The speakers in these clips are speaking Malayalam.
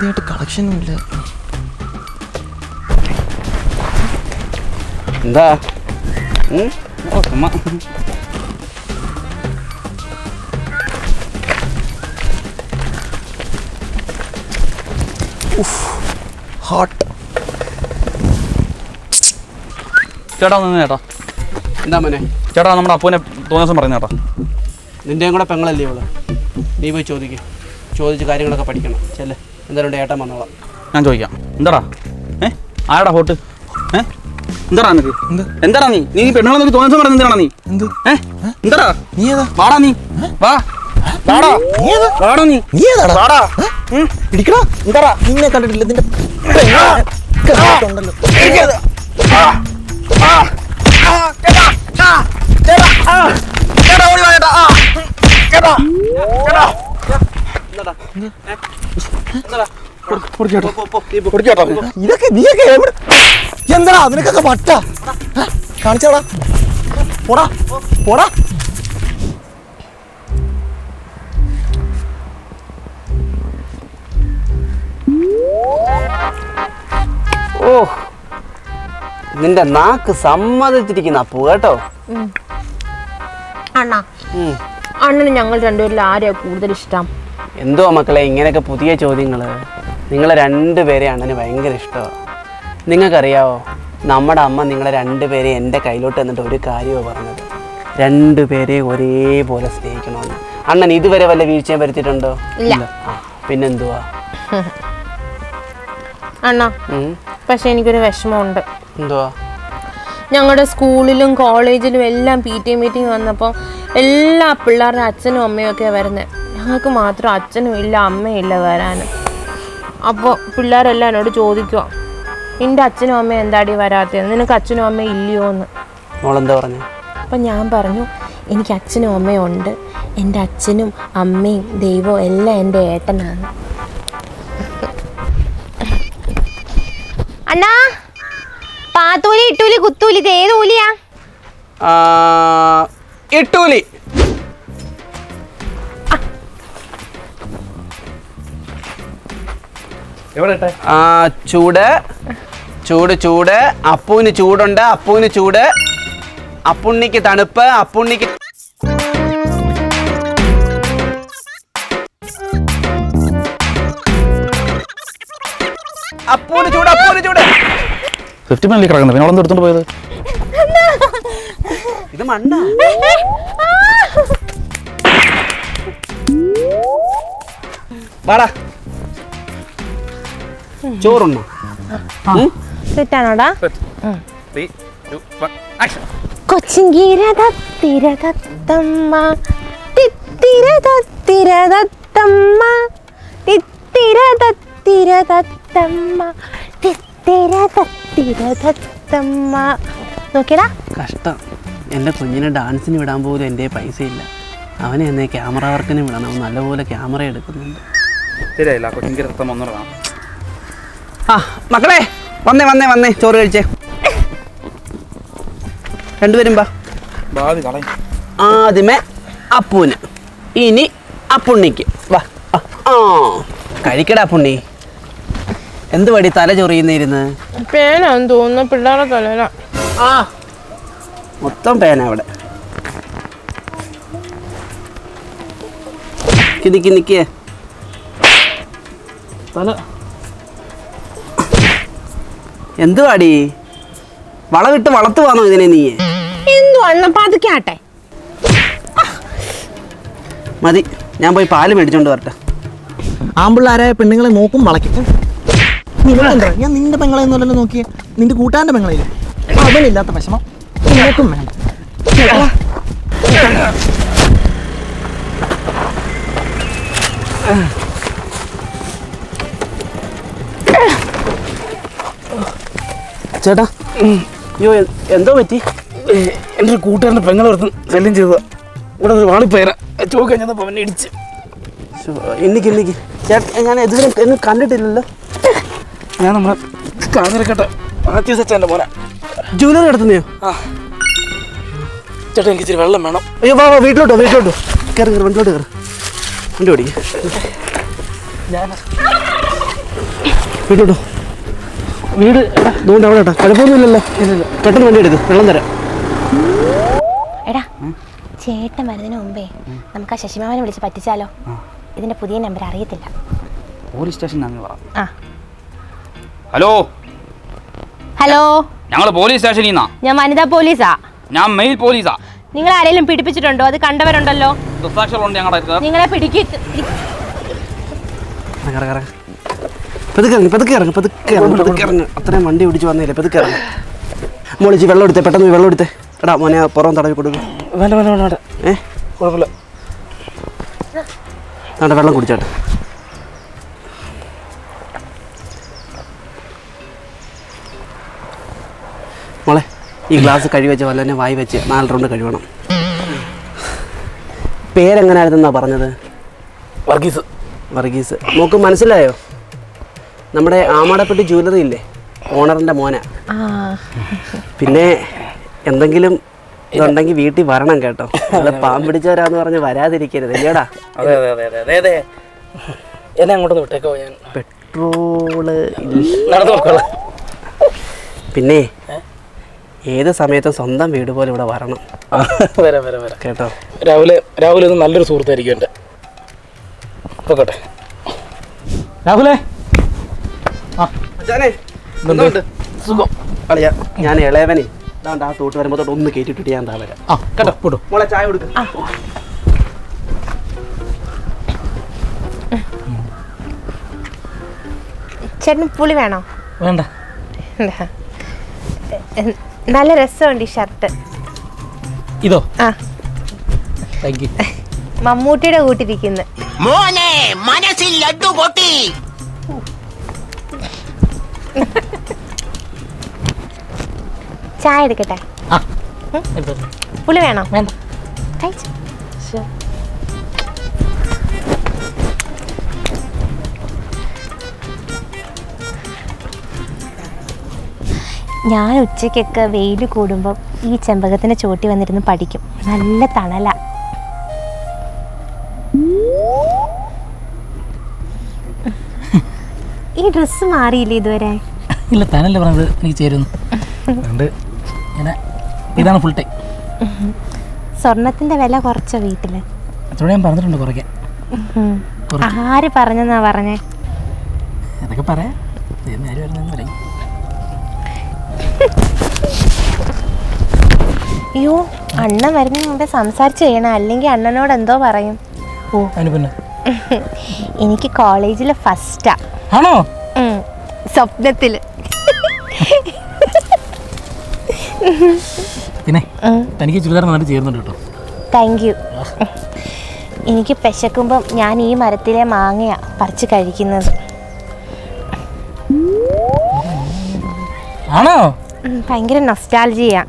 തീയതി കളക്ഷനും ഇല്ല എന്താ? ഹോട്ട് ചേട്ടാ നിന്ന് ചേട്ടാ. എന്താ മോനെ? ചേട്ടാ നമ്മുടെ അപ്പൂനെ തോന്നിയ ദിവസം പറയുന്ന ചേട്ടാ നിന്റെയും കൂടെ പെങ്ങളല്ലേ ഇവൾ? നീ പോയി ചോദിക്കും. ചോദിച്ച് കാര്യങ്ങളൊക്കെ പഠിക്കണം. ചെല്ലേ. എന്തായാലും ഏട്ടൻ വന്നോളാം. ഞാൻ ചോദിക്കാം. എന്താടാ? ഏ? ആടാ ഹോട്ട്? ഏ? എന്താടാ നിനക്ക്? എന്താടാ നീ? നീ പെണ്ണുങ്ങളെ നോക്കി തോന്നാൻ ദിവസം എന്താടാ നീ? എന്ത്? ഏ? എന്താടാ? നീ ഏതാ? വാടാ നീ. വാ. വാടാ. നീ ഏതാ? വാടാ നീ. നീ ഏതാടാ? വാടാ. ഇടിക്കടാ എന്താടാ? നിന്നെ കണ്ടിട്ടില്ല. നിന്റെ കണ്ടിട്ടുണ്ടല്ലോ ചേട്ടാ ഓടി വാ കേടാ. ആ ചേട്ടാ ഇതൊക്കെ നീയൊക്കെ എവിടെ? എന്താടാ നിനക്കൊക്കെ വട്ട? കാണിച്ചാടാ. പോടാ പോടാ. ഓ നിന്റെ നാക്ക് സമ്മതിച്ചിരിക്കുന്ന അപ്പു കേട്ടോ. അണ്ണാ. അണ്ണന് ഞങ്ങൾ രണ്ടുപേരിൽ ആരെയാ കൂടുതൽ ഇഷ്ടം? എന്തോ മക്കളെ ഇങ്ങനെയൊക്കെ പുതിയ ചോദ്യങ്ങൾ നിങ്ങളെ രണ്ടുപേരെ അണ്ണന് ഭയങ്കര ഇഷ്ടമാണ് നിങ്ങൾക്കറിയാവോ നമ്മുടെ അമ്മ നിങ്ങളെ രണ്ടുപേരെ എന്റെ കയ്യിലോട്ട് എന്നിട്ട് ഒരു കാര്യമാണ് പറഞ്ഞത്. രണ്ടുപേരെ ഒരേപോലെ സ്നേഹിക്കണമെന്ന്. അണ്ണൻ ഇതുവരെ വല്ല വീഴ്ചയും വരുത്തിയിട്ടുണ്ടോ? ഇല്ല. പിന്നെന്തുവാ? അണ്ണാ പക്ഷെ എനിക്കൊരു വിഷമമുണ്ട്. എന്തുവാ? ഞങ്ങളുടെ സ്കൂളിലും കോളേജിലും എല്ലാം പി ടി എ മീറ്റിംഗ് വന്നപ്പോൾ എല്ലാ പിള്ളേരുടെ അച്ഛനും അമ്മയും ഒക്കെ വരുന്നത് ഞങ്ങൾക്ക് മാത്രം അച്ഛനും ഇല്ല അമ്മയും ഇല്ല വരാൻ. അപ്പോൾ പിള്ളേരെല്ലാം എന്നോട് ചോദിക്കുക നിന്റെ അച്ഛനും അമ്മയും എന്താടി വരാത്തത് നിനക്ക് അച്ഛനും അമ്മയും ഇല്ലയോ എന്ന്? മോളെന്താ പറഞ്ഞു? അപ്പം ഞാൻ പറഞ്ഞു എനിക്ക് അച്ഛനും അമ്മയും ഉണ്ട്. എന്റെ അച്ഛനും അമ്മയും ദൈവവും എല്ലാം എന്റെ ഏട്ടനാണ്. അണ്ണാ പാത്തൂലി ഇട്ടൂലി കുത്തൂലി ഇത് ഏത് ഊലിയാ ആ, ഇട്ടൂലി. ആ, ചൂട്. ചൂട് ചൂട്. അപ്പൂന് ചൂടുണ്ട്. അപ്പൂന് ചൂട്. അപ്പുണ്ണിക്ക് തണുപ്പ്. അപ്പുണ്ണിക്ക് അപ്പൂന് ചൂട് അപ്പൂന് ചൂട്. ഫിഫ്റ്റി മിനിറ്റ് കിടക്കുന്നത്. പിന്നെ അവിടെ എടുത്തോണ്ട് പോയത്? ഇത് മണ്ണ? വാടാ. ചോറുണ്ണോ? കൊച്ചിങ്കിരതത്തിരതത്തമ്മ. തിത്തിരതത്തിരതത്തമ്മ. തിത്തിരതത്തിരതത്തമ്മ. തിത്തിരതത്തിരതത്തമ്മ. നോക്കിയടാ. കഷ്ടം. എന്റെ കുഞ്ഞിനെ ഡാൻസിന് വിടാൻ പോലും എന്റെ പൈസ ഇല്ല അവനെ എന്നെ ക്യാമറ വർക്കിന് വിടണം. നല്ലപോലെ ക്യാമറ എടുക്കുന്നുണ്ട്. ശരിയായില്ല. കൊച്ചിങ്കിരത്തം ഒന്നുകൂടെ ആ മക്കളെ വന്നേ വന്നേ വന്നേ ചോറ് കഴിച്ചേ. രണ്ടുപേരും വാ. ഭാവി കളയും. ആദ്യമേ അപ്പൂന്. ഇനി അപ്പുണ്ണിക്ക്. വാ ആ, ആ. കഴിക്കടാ അപ്പുണ്ണി. എന്ത് വടി തല ചൊറിയുന്നിരുന്ന് പേനാന്ന് തോന്നുന്നു പിള്ളേരെ തലയില. ആ മൊത്തം പേന അവിടെ. നിക്ക് നിക്ക്. തല. എന്തുവാടി? വളവിട്ട് വളർത്തുവാണോ ഇതിനെ നീ എന്തു അണ്ണ പതുക്കാട്ടെ മതി ഞാൻ പോയി പാൽ മേടിച്ചോണ്ട് വരട്ടെ. ആമ്പിള്ളാരായ പെണ്ണുങ്ങളെ നോക്കും വളയ്ക്കും. ഞാൻ നിന്റെ പെങ്ങളെ ഒന്നുമല്ലല്ലോ നോക്കിയേ. നിന്റെ കൂട്ടാന്റെ പെങ്ങളെ അവനില്ലാത്ത വിഷമം. നിനക്കും വേണ്ട. ചേട്ടാ. അയ്യോ എന്തോ പറ്റി? എന്റെ ഒരു കൂട്ടുകാരന്റെ പെങ്ങളെ ഒരുത്തൻ ശല്യം ചെയ്തതാ. ഇവിടെ ഒരു വാളിപ്പയറ ചോക്ക് കഴിഞ്ഞപ്പോൾ അവനെ ഇടിച്ച്. ഇന്നിക്ക് ഇന്നിക്ക്. ചേട്ടാ ഞാൻ ഇതുവരെ എന്നും കണ്ടിട്ടില്ലല്ലോ. ഞാൻ നമ്മളെ കാഞ്ഞിരക്കട്ട മാത്യു അച്ഛന്റെ മോനെ. ജൂലറി എടുത്തുന്നെയോ? ആ. ചേട്ടാ എനിക്ക് ഇച്ചിരി വെള്ളം വേണം. അയ്യോ വാ വാ വീട്ടിലോട്ടോ വീട്ടിലോട്ടോ കയറി കയറി വണ്ടിയോട്ട് കയറി വണ്ടി ഞാൻ വീട്ടിട്ടോ വീട് എടാ അതുകൊണ്ട് അവിടെ കേട്ടോ കുഴപ്പമൊന്നുമില്ലല്ലോ പെട്ടെന്ന് വണ്ടി എടുക്കും. വെള്ളം തരാം. എടാ ചേട്ടൻ വരുന്നതിന് മുമ്പേ നമുക്ക് ആ ശശിമാവനെ വിളിച്ച് പറ്റിച്ചാലോ? ഇതിന്റെ പുതിയ നമ്പർ അറിയത്തില്ല. പോലീസ് സ്റ്റേഷൻ ആ. ഹലോ? ഹലോ? ഞങ്ങൾ പോലീസ് സ്റ്റേഷനിൽ നിന്നാ. ഞാൻ വനിതാ പോലീസാ. ഞാൻ മെയിൽ പോലീസാ. നിങ്ങൾ ആരെങ്കിലും പിടിപ്പിച്ചിട്ടുണ്ടോ? അത് കണ്ടവരുണ്ടല്ലോ. നിങ്ങളെ പിടിക്കി. പതുക്കെ ഇറങ്ങി പതുക്കെ ഇറങ്ങി പതുക്കെ ഇറങ്ങി പതുക്കെ ഇറങ്ങി. അത്രയും വണ്ടി പിടിച്ച് വന്നില്ലേ പതുക്കെ ഇറങ്ങി. മോളിച്ച് വെള്ളം എടുത്തേ പെട്ടെന്ന് വെള്ളം എടുത്തേ. എടാ മോനെ പുറം തടവി കൊടുക്കും. വേണ്ട വേണ്ട വേണ്ട വേണ്ട. ഏ? കുഴപ്പമില്ല. വെള്ളം കുടിച്ചോട്ടെ. മോളെ ഈ ഗ്ലാസ് കഴി വെച്ച് തന്നെ വായി വെച്ച് നാല് റൗണ്ട് കഴിവണം പേരെങ്ങനായിരുന്നെന്നാ പറഞ്ഞത്? വർഗീസ്. വർഗീസ്. നോക്ക് മനസ്സിലായോ? നമ്മുടെ ആമാടപ്പെട്ടി ജ്വല്ലറി ഇല്ലേ ഓണറിന്റെ മോന പിന്നെ എന്തെങ്കിലും ഇതുണ്ടെങ്കിൽ വീട്ടിൽ വരണം കേട്ടോ. പാമ്പ് പിടിച്ചവരാന്ന് പറഞ്ഞ് വരാതിരിക്കരുത്. ഇല്ലേടാ? അതെ അതെ അതെ അതെ അതെ അതെ. എന്നെ അങ്ങോട്ട് വിട്ടേക്കോ ഞാൻ? പെട്രോൾ നടന്നു നോക്കോളാം പിന്നെ ഏത് സമയത്തും സ്വന്തം വീട് പോലെ ഇവിടെ വരണം. വരാം വരാം വരാം. കേട്ടോ? രാവിലെ രാവിലെ ഒന്ന് നല്ലൊരു സുഹൃത്തായിരിക്കും എന്റെ നോക്കട്ടെ രാഹുലേ? സുഖം. ഞാൻ ഇളയവനെ. ഇതാണ്ട് ആ തോട്ട് വരുമ്പോൾ തൊട്ട് ഒന്ന് കയറ്റിട്ടിട്ട് ഞാൻ താ വരാം. കേട്ടോ വിട്ടു മോളെ ചായ കൊടുക്ക. ചേട്ടന് പുളി വേണോ? വേണ്ട. നല്ല രസമുണ്ട് ഈ ഷർട്ട്. ഇതോ? ആ. മമ്മൂട്ടിയുടെ കൂട്ടിരിക്കുന്നു. മോനെ മനസ്സിൽ ലഡ്ഡു പൊട്ടി. ചായ എടുക്കട്ടെ. പുളി വേണോ? വേണ്ട. ഞാൻ ഉച്ചയ്ക്കൊക്കെ വെയിൽ കൂടുമ്പോൾ ഈ ചെമ്പകത്തിന്റെ ചോട്ടി വന്നിരുന്ന് പഠിക്കും. നല്ല തണല. ഈ ഡ്രസ്സ് മാറിയില്ലേ ഇതുവരെ? ഇല്ല താനല്ലേ പറഞ്ഞത് എനിക്ക് ചേരുന്നു അതുകൊണ്ട് ഇങ്ങനെ ഇതാണ് ഫുൾ ടൈം സ്വർണത്തിന്റെ വില കുറച്ച വീട്ടിൽ അച്ചോടെ ഞാൻ പറഞ്ഞിട്ടുണ്ട് കുറയ്ക്കാൻ. ആര് പറഞ്ഞെന്നാ പറഞ്ഞേ? അതൊക്കെ പറയാം. അയ്യോ അണ്ണൻ വരുന്നതിന് മുമ്പേ സംസാരിച്ചു ചെയ്യണം. അല്ലെങ്കിൽ അണ്ണനോട് എന്തോ പറയും. ഓ പിന്നെ? എനിക്ക് കോളേജിൽ ഫസ്റ്റാ ആണോ? സ്വപ്നത്തിൽ പിന്നെ തനിക്ക് ചുരിദാർ നന്നായിട്ട് ചേരുന്നുണ്ട് കേട്ടോ. താങ്ക് യു എനിക്ക് പെശക്കുമ്പം ഞാൻ ഈ മരത്തിലെ മാങ്ങയാ പറിച്ച് കഴിക്കുന്നത്. ആണോ? ഭയങ്കര നൊസ്റ്റാൾജിയാ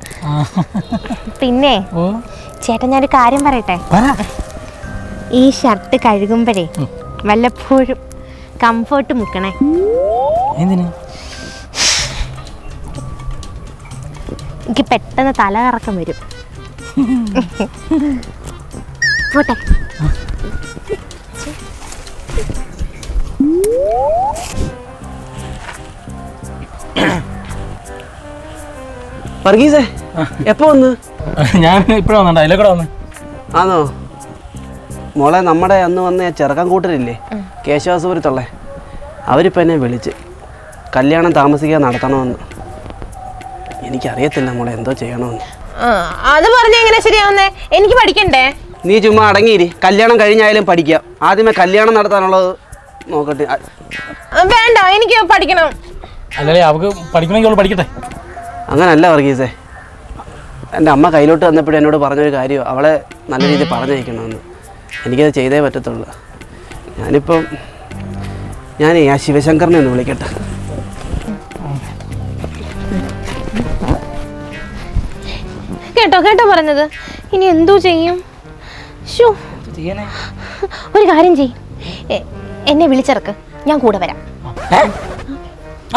പിന്നെ ചേട്ടൻ ഞാനൊരു കാര്യം പറയട്ടെ? പറ. ഈ ഷർട്ട് കഴുകുമ്പോഴേ വല്ലപ്പോഴും കംഫേർട്ട് മുക്കണേ. എന്തിനാ? എനിക്ക് പെട്ടെന്ന് തല കറക്കം വരും. പോട്ടെ. വർഗീസേ എപ്പോ വന്ന്? ഞാൻ ഇപ്പഴാ വന്നോ അതിലേക്കൂടെ വന്ന്. ആണോ മോളെ നമ്മുടെ അന്ന് വന്ന ആ ചെറുക്കൻ കൂട്ടരില്ലേ? കേശവാസപുരത്തുള്ളേ. അവരിപ്പോൾ എന്നെ വിളിച്ച് കല്യാണം താമസിക്കാൻ നടത്തണമെന്ന്. എനിക്കറിയത്തില്ല മോളെ എന്തോ ചെയ്യണമെന്ന്. അത് പറഞ്ഞ എങ്ങനെ ശരിയാവുന്നേ? എനിക്ക് പഠിക്കണ്ടേ? നീ ചുമ്മാ അടങ്ങിയിരി. കല്യാണം കഴിഞ്ഞായാലും പഠിക്കാം. ആദ്യമേ കല്യാണം നടത്താനുള്ളത് നോക്കട്ടെ. വേണ്ട എനിക്ക് പഠിക്കണം. അല്ലേ അവൾക്ക് പഠിക്കണമെങ്കിൽ അവൾ പഠിക്കട്ടെ. അങ്ങനല്ല വർഗീസേ. എന്റെ അമ്മ കയ്യിലോട്ട് വന്നപ്പോഴും എന്നോട് പറഞ്ഞൊരു കാര്യം അവളെ നല്ല രീതിയിൽ പറഞ്ഞയക്കണമെന്ന്. എനിക്കത് ചെയ്തേ പറ്റത്തുള്ളൂ. ഞാനിപ്പം ഞാൻ ആ ശിവശങ്കറിനെ ഒന്ന് വിളിക്കട്ടെ. കേട്ടോ കേട്ടോ പറഞ്ഞത്. ഇനി എന്തോ ചെയ്യും? ഷോ ഒരു കാര്യം ചെയ് എന്നെ വിളിച്ചിറക്ക്. ഞാൻ കൂടെ വരാം.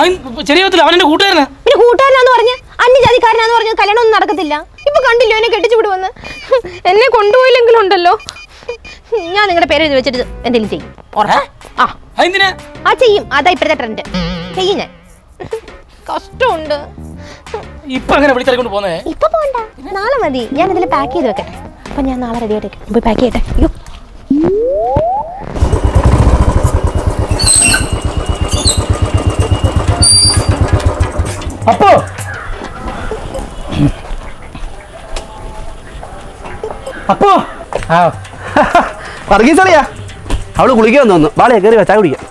എന്റെ കൂട്ടുകാരനാ. പിന്നെ കൂട്ടുകാരനാന്ന് പറഞ്ഞ് അന്യജാതിക്കാരനാന്ന് പറഞ്ഞ് കല്യാണം ഒന്നും നടക്കത്തില്ല. ഇപ്പൊ കണ്ടില്ലോ എന്നെ കെട്ടിച്ചു വിടുവെന്ന് എന്നെ കൊണ്ടുപോയില്ലെങ്കിലും ഉണ്ടല്ലോ. ഞാൻ നിങ്ങളുടെ പേര് എഴുതി വെച്ചിട്ട് എന്തെങ്കിലും ചെയ്യും. ആ. ആ ചെയ്യും. അതാ ഇപ്പോഴത്തെ ട്രെൻഡ് ചെയ്യും ഞാൻ. കഷ്ടമുണ്ട്. ഇപ്പൊ അങ്ങനെ വിളിച്ചിറക്കൊണ്ട് പോന്നേ? ഇപ്പൊ പോണ്ട. നാളെ മതി. ഞാൻ ഇതിൽ പാക്ക് ചെയ്ത് വെക്കട്ടെ. അപ്പൊ ഞാൻ നാളെ റെഡി ആയിട്ട് പോയി പാക്ക് ചെയ്യട്ടെ. അയ്യോ. അപ്പോ? അപ്പോ? ആ. വർഗീസറിയാ? അവൾ കുളിക്കാൻ തോന്നുന്നു വാളയാ കയറി ചായ കുടിക്കാം.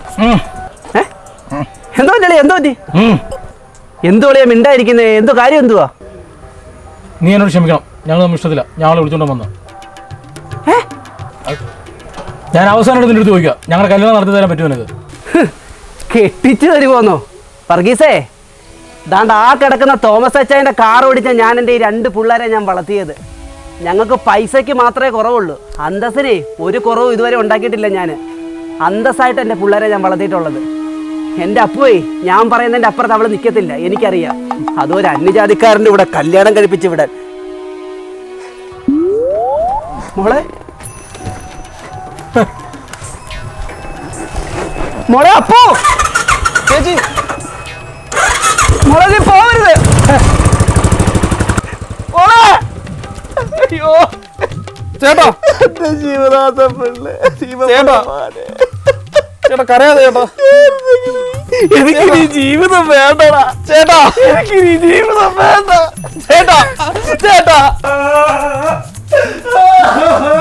എന്തോ പറ്റി എന്തോ പറ്റി. എന്തോ അളിയാ മിണ്ടായിരിക്കുന്നേ. എന്തോ കാര്യം എന്തുവാ? നീ എന്നോട് ക്ഷമിക്കണം. ഞങ്ങൾ തമ്മിൽ ഇഷ്ടത്തില്ല. ഞങ്ങൾ വിളിച്ചോണ്ട് വന്നു ഞാൻ അവസാനം നിന്റെ അടുത്ത് ചോദിക്കാം. ഞങ്ങളുടെ കല്യാണം നടത്തി തരാൻ പറ്റുമോ നിനക്ക്? കെട്ടിച്ചു തരുമോന്നോ വർഗീസേ ദാണ്ട് ആ കിടക്കുന്ന തോമസ് അച്ചായന്റെ കാർ ഓടിച്ച ഞാൻ എന്റെ ഈ രണ്ട് പിള്ളേരെ ഞാൻ വളർത്തിയത്. ഞങ്ങൾക്ക് പൈസയ്ക്ക് മാത്രമേ കുറവുള്ളൂ. അന്തസ്സിനെ ഒരു കുറവും ഇതുവരെ ഉണ്ടാക്കിയിട്ടില്ല ഞാൻ അന്തസ്സായിട്ട് എന്റെ പിള്ളേരെ ഞാൻ വളർത്തിയിട്ടുള്ളത്. എന്റെ അപ്പുവേ ഞാൻ പറയുന്നതിന്റെ അപ്പുറത്ത് അവൾ നിൽക്കത്തില്ല എനിക്കറിയാം. അതൊരു അന്യജാതിക്കാരന്റെ ഇവിടെ കല്യാണം കഴിപ്പിച്ച് വിടാൻ. മോളെ. മോളെ അപ്പു. ചേച്ചി. മോളെ പോവരുത് മോളെ അയ്യോ. ചേട്ടാ. എന്റെ ജീവനാഥ പിള്ളേ ചേട്ടാ. കരയാതെ ചേട്ടാ. എനിക്ക് നീ ജീവിതം വേണ്ടടാ. ചേട്ടാ. എനിക്ക് നീ ജീവിതം വേണ്ട. ചേട്ടാ. ചേട്ടാ.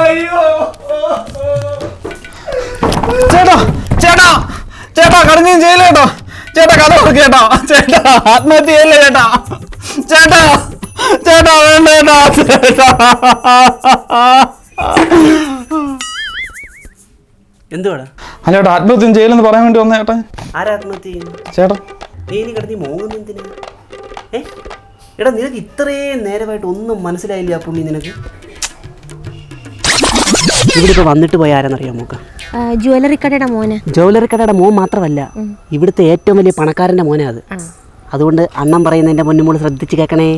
അയ്യോ. ചേട്ടാ. ചേട്ടാ. ചേട്ടാ കടഞ്ഞും ചെയ്യില്ല ചേട്ടാ ചേട്ടാ കഥ കൊടുക്ക് ചേട്ടാ ചേട്ടാ ആത്മഹത്യ ചെയ്യല്ലേ ചേട്ടാ. ചേട്ടാ. ചേട്ടാ വേണ്ട ചേട്ടാ ചേട്ടാ. എന്തുവാടാ? അല്ല ചേട്ടാ ആത്മഹത്യം ചെയ്യലെന്ന് പറയാൻ വേണ്ടി വന്ന ചേട്ടാ. ചെയ്യുന്നു? ചേട്ടാ. നീ ഇനി കിടന്ന് ഏ? എടാ നിനക്ക് ഇത്രയും നേരമായിട്ട് ഒന്നും മനസ്സിലായില്ല ആ പുണ്ണി നിനക്ക്? ഇവിടെ വന്നിട്ട് പോയ ആരെന്നറിയാം മോക്ക? ജ്വല്ലറി കടയുടെ മോനെ. ജുവലറി കടയുടെ മോൻ മാത്രമല്ല ഇവിടുത്തെ ഏറ്റവും വലിയ പണക്കാരന്റെ മോനാ അത്. അതുകൊണ്ട് അണ്ണൻ പറയുന്നതിന്റെ മുന്നിൽ മോൾ ശ്രദ്ധിച്ച് കേൾക്കണേ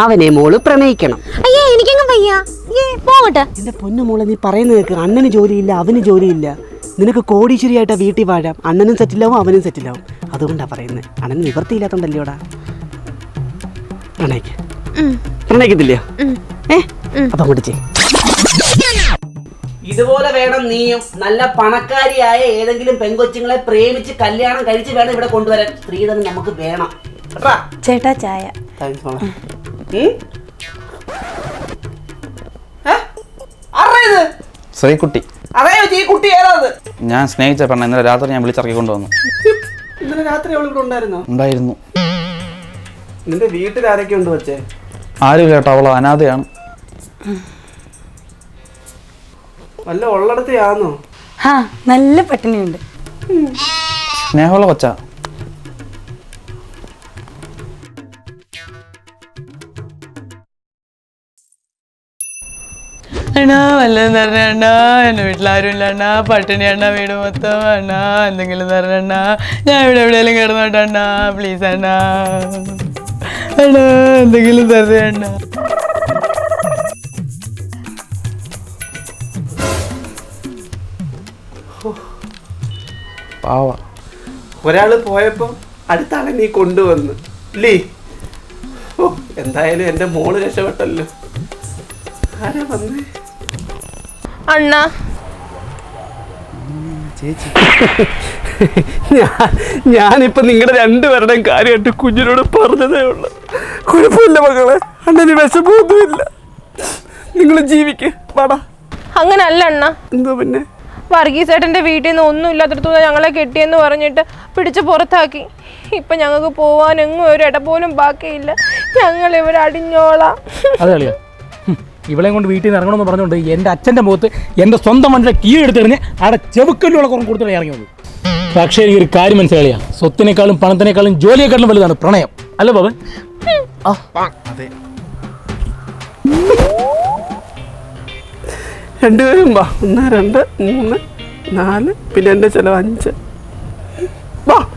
അവനെ മോൾ പ്രണയിക്കണം. അയ്യേ എനിക്കങ്ങ് വയ്യ. ഏ പോകട്ടെ എന്റെ പൊന്നു മോളെ നീ പറയുന്നത് കേൾക്ക് അണ്ണന് ജോലിയില്ല അവന് ജോലിയില്ല. നിനക്ക് കോടീശ്വരിയായിട്ട് വീട്ടിൽ വാഴാം. അണ്ണനും സെറ്റിലാവും അവനും സെറ്റിലാവും. അതുകൊണ്ടാ പറയുന്നത് അണ്ണൻ നിവൃത്തിയില്ലാത്തോണ്ടല്ലോടാ പ്രണയിക്ക. പ്രണയിക്കത്തില്ലയോ? ഏ? അപ്പൊ അങ്ങോട്ട് ഇതുപോലെ വേണം നീയും നല്ല പണക്കാരിയായ ഏതെങ്കിലും പെങ്കൊച്ചുങ്ങളെ പ്രേമിച്ച് കല്യാണം കഴിച്ച് വേണം ഇവിടെ കൊണ്ടുവരാൻ. സ്ത്രീധനം നമുക്ക് വേണം. ചേട്ടാ ചായ. ശ്രീകുട്ടി അറിയോ ഈ കുട്ടി ഏതാത്? ഞാൻ സ്നേഹിച്ച പെണ്ണ ഇന്നലെ രാത്രി ഞാൻ വിളിച്ചിറക്കി കൊണ്ടുവന്നു ഇന്നലെ രാത്രി അവൾ ഇവിടെ ഉണ്ടായിരുന്നോ? ഉണ്ടായിരുന്നു. നിന്റെ വീട്ടിൽ ആരൊക്കെ ഉണ്ട് വച്ചേ ആരും കേട്ടോ അവൾ അനാഥയാണ്. വല്ല ഉള്ളടത്തെയാന്നോ? ആ നല്ല പട്ടിണിയുണ്ട്. സ്നേഹമുള്ള കൊച്ചാ. അണ്ണാ വല്ലതും തരണേ അണ്ണാ. എന്റെ വീട്ടിലാരും ഇല്ല അണ്ണാ. പട്ടിണി അണ്ണാ വീട് മൊത്തം അണ്ണാ. എന്തെങ്കിലും തരണേ അണ്ണാ. ഞാൻ ഇവിടെ എവിടെയെങ്കിലും കിടന്നോട്ടെ അണ്ണാ. പ്ലീസ് അണ്ണാ. അണ്ണാ എന്തെങ്കിലും തരണ അണ്ണാ. പാവ. ഒരാൾ പോയപ്പോ അടുത്താണ് നീ കൊണ്ടുവന്ന്. ലീ. ഓ എന്തായാലും എന്റെ മോൾ രക്ഷപ്പെട്ടല്ലോ. ആരാ വന്നേ? അണ്ണ. ഞാൻ ഞാനിപ്പോ നിങ്ങളുടെ രണ്ടുപേരുടെയും കാര്യമായിട്ട് കുഞ്ഞിനോട് പറഞ്ഞതേ ഉള്ളു. കുഴപ്പമില്ല മകളെ. അണ്ണന് വിഷമൊന്നുമില്ല നിങ്ങൾ ജീവിക്ക്. വാടാ. അങ്ങനല്ല അണ്ണ. എന്തോ പിന്നെ? വർഗീസേട്ടന്റെ വീട്ടിൽ നിന്ന് ഒന്നും ഇല്ലാത്തടത്തുനിന്ന് ഞങ്ങളെ കെട്ടിയെന്ന് പറഞ്ഞിട്ട് പിടിച്ച് പുറത്താക്കി. ഇപ്പം ഞങ്ങൾക്ക് പോവാൻ എങ്ങും ഒരു ഇട പോലും ബാക്കിയില്ല. ഞങ്ങൾ ഇവിടെ അടിഞ്ഞോളാം. അതെ കളിയാ. ഹും, ഇവളെയും കൊണ്ട് വീട്ടിൽ നിന്ന് ഇറങ്ങണമെന്ന് പറഞ്ഞുകൊണ്ട് എന്റെ അച്ഛന്റെ മുഖത്ത് എന്റെ സ്വന്തം വണ്ടിയുടെ കീ എടുത്തെറിഞ്ഞ് അവിടെ ചെവുക്കല്ലുള്ള കുറവ് കൊടുത്തിട്ട് ഇറങ്ങിയത് പക്ഷേ എനിക്കൊരു കാര്യം മനസ്സിലായ സ്വത്തിനേക്കാളും പണത്തിനേക്കാളും ജോലിയെക്കാളും വലുതാണ് പ്രണയം. അല്ല ബാബൻ? രണ്ടുപേരും വാ. ഒന്ന് രണ്ട് മൂന്ന് നാല് പിന്നെ എന്റെ ചിലവ് അഞ്ച്. വാ.